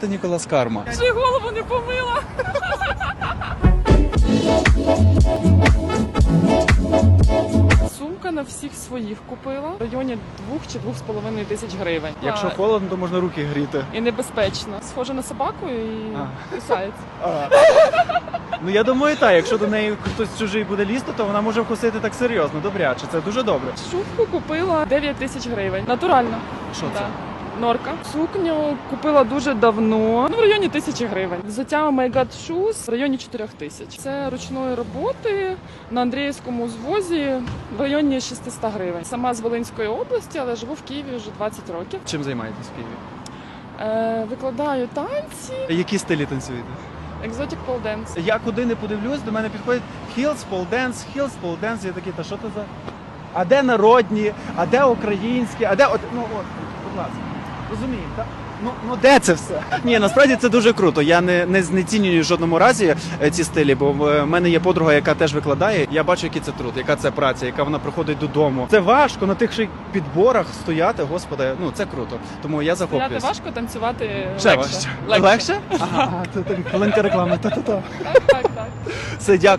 Це Ніколас Карма. Ще голову не помила. Сумка на всіх своїх купила в районі двох чи двох з половиною тисяч гривень. Якщо А, холодно, то можна руки гріти. і небезпечно. Схожа на собаку і А. кусається. Ну я думаю, так. Якщо до неї хтось чужий буде лізти, то вона може вкусити так серйозно, добряче. Це дуже добре. Шубку купила 9 тисяч гривень. Натурально. Що це? Да. Норка. Сукню купила дуже давно, ну в районі тисячі гривень. Взуття My God Shoes в районі 4 тисяч. Це ручної роботи на Андріївському звозі в районі 600 гривень. Сама з Волинської області, але живу в Києві вже 20 років. Чим займаєтесь в Києві? Е, викладаю танці, Які стилі танцюєте? екзотик полденс. Я куди не подивлюсь, до мене підходять хілс, полденс, хілс, полденс. Я такий, та що це за? А де народні, а де українські, а де от ну от, будь ласка, розумієте? так? Ну, ну де це все? Ні, насправді це дуже круто. Я не, не знецінюю в жодному разі е, ці стилі, бо в мене є подруга, яка теж викладає. Я бачу, який це труд, яка це праця, яка вона приходить додому. Це важко на тих же підборах стояти, господи. Ну це круто. Тому я Стояти захоплююсь. важко, танцювати Ще легше. важче. Легше? Ага, це так хвилинка реклами. Та-та-та. Так, так, так. Все, дякую.